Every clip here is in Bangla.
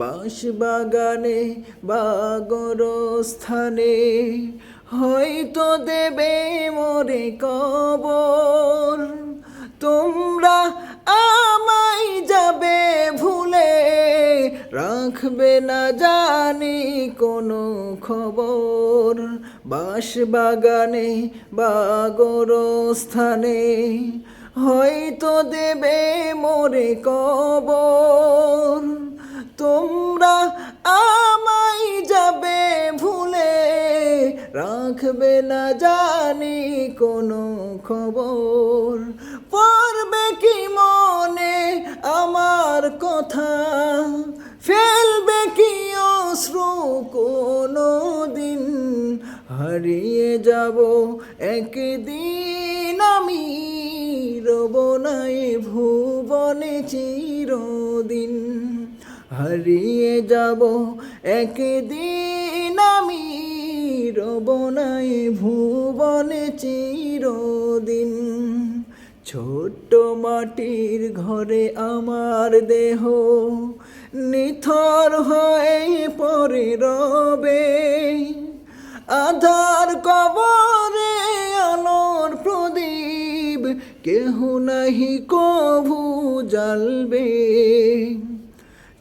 বাঁশ বাগানে বাগর স্থানে হয়তো দেবে মোরে কবর। তোমরা আমায় যাবে ভুলে রাখবে না জানি কোনো খবর। বাঁশ বাগানে বাগর স্থানে হয়তো দেবে মোরে কবর। তোমরা আমায় যাবে ভুলে রাখবে না জানি কোনো খবর। পড়বে কি মনে আমার কথা? ফেলবে কি অশ্রু কোনো দিন? হারিয়ে যাব একদিন আমি, রব নাই ভুবনে চিরদিন। হারিয়ে যাব একদিন আমি রবনাই ভুবনে চিরদিন। ছোট্ট মাটির ঘরে আমার দেহ, নিথর হয়ে পরে রবে। আধার কবরে আলোর প্রদীপ, কেহ নাহি কভু জ্বালবে।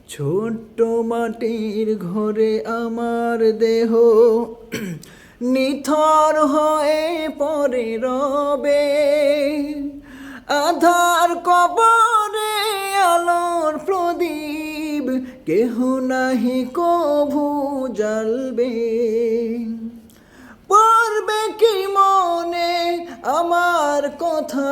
ছোট্ট মাটির ঘরে আমার দেহ। নিথর হয়ে পরে রবে। আধার কবরে আলোর প্রদীপ, কেহ নাহি কভু জ্বালবে। পড়বে কি মনে আমার কথা?